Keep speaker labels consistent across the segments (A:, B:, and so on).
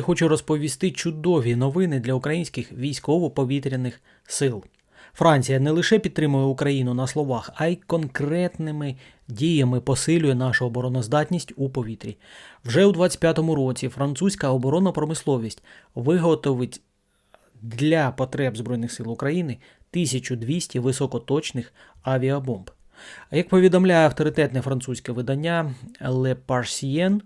A: Хочу розповісти чудові новини для українських військово-повітряних сил. Франція не лише підтримує Україну на словах, а й конкретними діями посилює нашу обороноздатність у повітрі. Вже у 2025 році французька оборонна промисловість виготовить для потреб Збройних сил України 1200 високоточних авіабомб. Як повідомляє авторитетне французьке видання Le Parisien,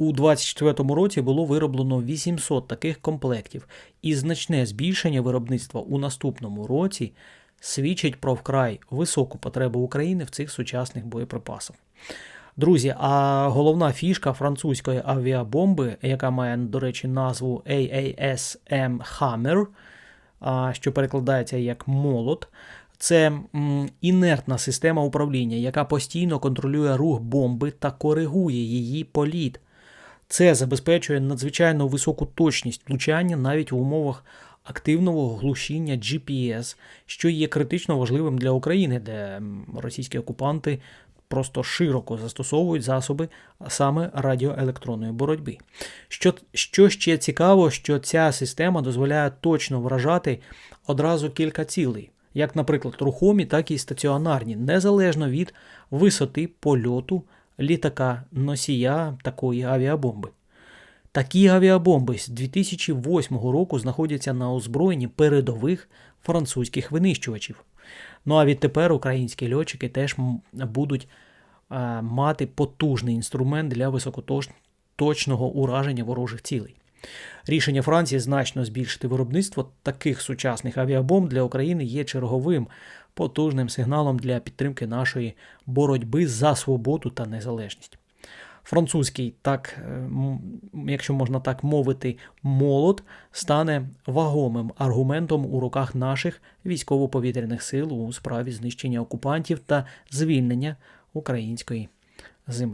A: у 2024 році було вироблено 800 таких комплектів, і значне збільшення виробництва у наступному році свідчить про вкрай високу потребу України в цих сучасних боєприпасах. Друзі, а головна фішка французької авіабомби, яка має, до речі, назву AASM Hammer, що перекладається як молот, це інертна система управління, яка постійно контролює рух бомби та коригує її політ. Це забезпечує надзвичайно високу точність влучання навіть в умовах активного глушіння GPS, що є критично важливим для України, де російські окупанти просто широко застосовують засоби саме радіоелектронної боротьби. Що, що ще цікаво, що ця система дозволяє точно вражати одразу кілька цілей, як, наприклад, рухомі, так і стаціонарні, незалежно від висоти польоту літака носія такої авіабомби. Такі авіабомби з 2008 року знаходяться на озброєнні передових французьких винищувачів. Ну а відтепер українські льотчики теж будуть е, мати потужний інструмент для високоточного ураження ворожих цілей. Рішення Франції значно збільшити виробництво таких сучасних авіабомб для України є черговим потужним сигналом для підтримки нашої боротьби за свободу та незалежність. Французький, так, е, якщо можна так мовити, молот стане вагомим аргументом у руках наших військово-повітряних сил у справі знищення окупантів та звільнення української землі.